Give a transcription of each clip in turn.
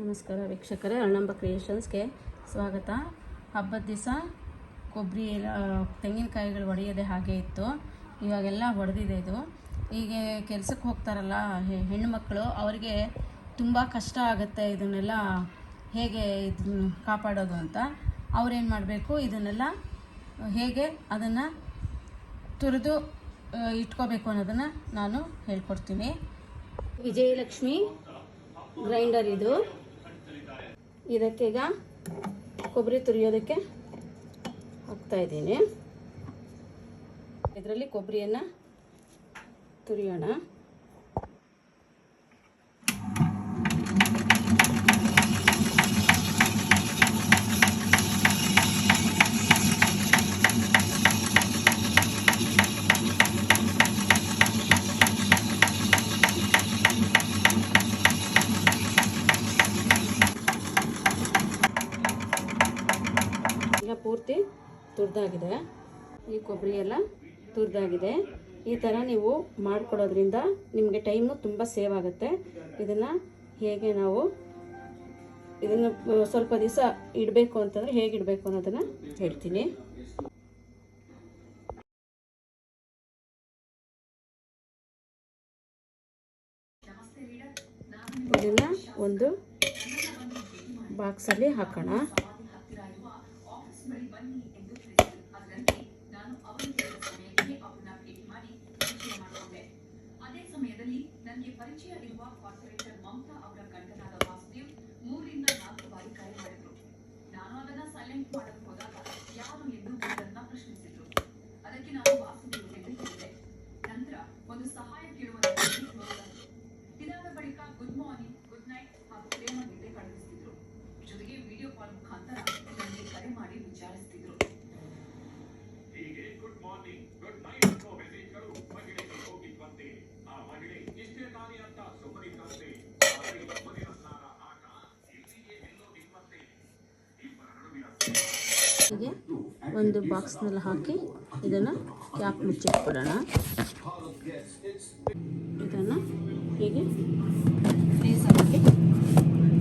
ನಮಸ್ಕಾರ ವೀಕ್ಷಕರೇ, ಅಣ್ಣಂಬ ಕ್ರಿಯೇಷನ್ಸ್ಗೆ ಸ್ವಾಗತ. ಹಬ್ಬದ ದಿವಸ ಕೊಬ್ಬರಿ ತೆಂಗಿನಕಾಯಿಗಳು ಒಡೆಯೋದೇ ಹಾಗೆ ಇತ್ತು. ಇವಾಗೆಲ್ಲ ಒಡೆದಿದೆ ಇದು. ಈಗ ಕೆಲಸಕ್ಕೆ ಹೋಗ್ತಾರಲ್ಲ ಹೆಣ್ಣುಮಕ್ಕಳು ಅವರಿಗೆ ತುಂಬ ಕಷ್ಟ ಆಗುತ್ತೆ ಇದನ್ನೆಲ್ಲ ಹೇಗೆ ಇದನ್ನ ಕಾಪಾಡೋದು ಅಂತ. ಅವ್ರೇನು ಮಾಡಬೇಕು? ಇದನ್ನೆಲ್ಲ ಹೇಗೆ ಅದನ್ನು ತುರಿದು ಇಟ್ಕೋಬೇಕು ಅನ್ನೋದನ್ನು ನಾನು ಹೇಳ್ಕೊಡ್ತೀನಿ. ವಿಜಯಲಕ್ಷ್ಮಿ ಗ್ರೈಂಡರ್ ಇದು. ಇದಕ್ಕೆ ಈಗ ಕೊಬ್ಬರಿ ತುರಿಯೋದಕ್ಕೆ ಹಾಕ್ತಾ ಇದ್ದೀನಿ. ಇದರಲ್ಲಿ ಕೊಬ್ಬರಿಯನ್ನು ತುರಿಯೋಣ ಈಗ ಪೂರ್ತಿ ತುರಿದಾಗಿದೆ. ಈ ಕೊಬ್ಬರಿ ಎಲ್ಲ ತುರಿದಾಗಿದೆ. ಈ ಥರ ನೀವು ಮಾಡ್ಕೊಡೋದ್ರಿಂದ ನಿಮಗೆ ಟೈಮು ತುಂಬ ಸೇವ್ ಆಗುತ್ತೆ. ಇದನ್ನು ಹೇಗೆ ನಾವು ಇದನ್ನು ಸ್ವಲ್ಪ ದಿವಸ ಇಡಬೇಕು ಅಂತಂದರೆ ಹೇಗೆ ಇಡಬೇಕು ಅನ್ನೋದನ್ನು ಹೇಳ್ತೀನಿ. ಇದನ್ನು ಒಂದು ಬಾಕ್ಸಲ್ಲಿ ಹಾಕೋಣ. ನನಗೆ ಪರಿಚಯ ಇರುವ ಕಾರ್ಪೊರೇಟರ್ ಮಮತಾ ಅವರ ಗಂಡನಾದ ವಾಸುದೇವ್ ಮೂರಿಂದ ನಾಲ್ಕು ಬಾರಿ ಕರೆ ಮಾಡಿದ್ರು. ನಾನು ಅದನ್ನ ಸೈಲೆಂಟ್ ಮಾಡಲು ಹೋದಾಗ ಯಾರು ಎಂದು ಅದನ್ನ ಪ್ರಶ್ನಿಸಿದ್ರು. ಅದಕ್ಕೆ ನಾನು ವಾಸುದೇವ್ ಎಂದು ಹೇಳಿದೆ ನಂತರ ಒಂದು ಸಹಾಯ ಕೇಳುವ ಇದಾದ ಬಳಿಕ ಗುಡ್ ಮಾರ್ನಿಂಗ್ ಗುಡ್ ನೈಟ್ ಹಾಗೂ ಪ್ರೇಮ ನಿದ್ದೆ ಕಳುಹಿಸಿದ್ರು ಜೊತೆಗೆ ವಿಡಿಯೋ ಕಾಲ್ ಮುಖಾಂತರ ನನಗೆ ಕರೆ ಮಾಡಿ ವಿಚಾರಿಸ್ತಿದ್ರು. ಹೀಗೆ ಒಂದು ಬಾಕ್ಸ್ನಲ್ಲಿ ಹಾಕಿ ಇದನ್ನು ಕ್ಯಾಪ್ ಮುಚ್ಚಿಟ್ಬಿಡೋಣ? ಇದನ್ನು ಹೀಗೆ ಫ್ರೀಸರ್ಗೆ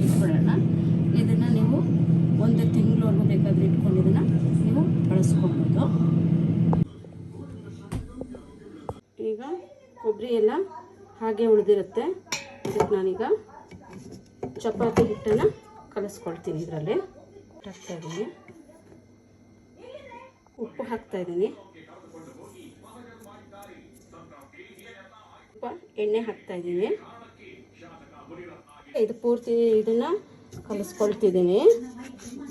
ಇಟ್ಬಿಡೋಣ. ಇದನ್ನು ನೀವು ಒಂದು ತಿಂಗಳವರೆಗೂ ಬೇಕಾದರೆ ಇಟ್ಕೊಂಡು ಇದನ್ನು ನೀವು ಬಳಸ್ಕೊಬೋದು. ಈಗ ಕೊಬ್ಬರಿ ಎಲ್ಲ ಹಾಗೆ ಉಳಿದಿರುತ್ತೆ. ಇದಕ್ಕೆ ನಾನೀಗ ಚಪಾತಿ ಹಿಟ್ಟನ್ನು ಕಲಿಸ್ಕೊಳ್ತೀನಿ ಇದರಲ್ಲಿ. ಹಾಕ್ತಾ ಇದ್ದೀನಿ. ಉಪ್ಪು ಹಾಕ್ತಾ ಇದ್ದೀನಿ ಉಪ್ಪ ಎಣ್ಣೆ ಹಾಕ್ತಾ ಇದ್ದೀನಿ ಇದು ಪೂರ್ತಿ ಇದನ್ನು ಕಲಿಸ್ಕೊಳ್ತಿದ್ದೀನಿ.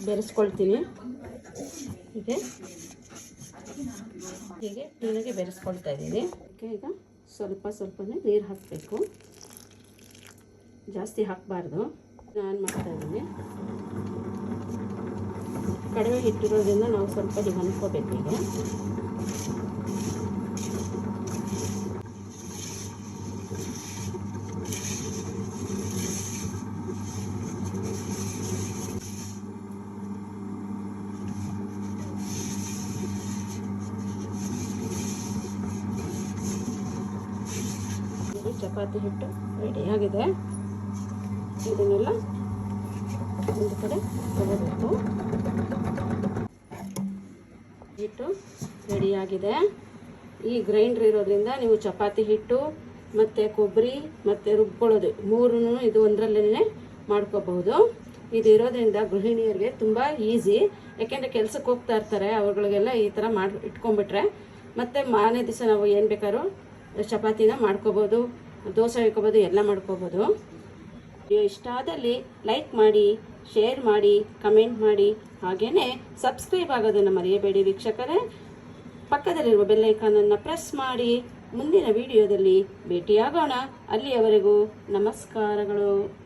ಬೆರೆಸ್ಕೊಳ್ತೀನಿ. ಹೀಗೆ. ಹೀಗೆ ಕ್ಲೀನಾಗಿ ಬೆರೆಸ್ಕೊಳ್ತಾ ಇದ್ದೀನಿ ಓಕೆ ಈಗ ಸ್ವಲ್ಪ ಸ್ವಲ್ಪನೇ ನೀರು ಹಾಕಬೇಕು. ಜಾಸ್ತಿ ಹಾಕಬಾರ್ದು. ನಾನು ಮಾಡ್ತಾ ಇದ್ದೀನಿ ಕಡಿಮೆ ಹಿಟ್ಟಿರೋದ್ರಿಂದ ನಾವು ಸ್ವಲ್ಪ ಹೀಗೆ ಅನ್ಕೋಬೇಕು ಈಗ ಚಪಾತಿ ಹಿಟ್ಟು ರೆಡಿಯಾಗಿದೆ ಇದನ್ನೆಲ್ಲ ಒಂದು ಕಡೆ ತಗೋಬೇಕು. ರೆಡಿಯಾಗಿದೆ. ಈ ಗ್ರೈಂಡ್ರ್ ಇರೋದ್ರಿಂದ ನೀವು ಚಪಾತಿ ಹಿಟ್ಟು ಮತ್ತು ಕೊಬ್ಬರಿ ಮತ್ತು ರುಬ್ಕೊಳ್ಳೋದು. ಮೂರೂ ಇದು ಒಂದರಲ್ಲೇ ಮಾಡ್ಕೋಬಹುದು. ಇದು ಇರೋದ್ರಿಂದ ಗೃಹಿಣಿಯರಿಗೆ ತುಂಬ ಈಸಿ. ಯಾಕೆಂದರೆ ಕೆಲಸಕ್ಕೆ ಹೋಗ್ತಾ ಇರ್ತಾರೆ, ಅವ್ರಗಳಿಗೆಲ್ಲ ಈ ಥರ ಮಾಡಿ ಇಟ್ಕೊಂಡ್ಬಿಟ್ರೆ. ಮತ್ತು ಮಾರನೇ ದಿವಸ ನಾವು ಏನು ಬೇಕಾದ್ರೂ ಚಪಾತಿನ ಮಾಡ್ಕೋಬೋದು ದೋಸೆ ಇಟ್ಕೋಬೋದು ಎಲ್ಲ ಮಾಡ್ಕೋಬೋದು ಇಷ್ಟ ಆದಲ್ಲಿ ಲೈಕ್ ಮಾಡಿ, ಶೇರ್ ಮಾಡಿ, ಕಮೆಂಟ್ ಮಾಡಿ. ಹಾಗೆಯೇ ಸಬ್ಸ್ಕ್ರೈಬ್ ಆಗೋದನ್ನು ಮರೆಯಬೇಡಿ ವೀಕ್ಷಕರೇ. ಪಕ್ಕದಲ್ಲಿರುವ ಬೆಲ್ಲೈಕಾನನ್ನು ಪ್ರೆಸ್ ಮಾಡಿ ಮುಂದಿನ ವಿಡಿಯೋದಲ್ಲಿ ಭೇಟಿಯಾಗೋಣ. ಅಲ್ಲಿಯವರೆಗೂ ನಮಸ್ಕಾರಗಳು.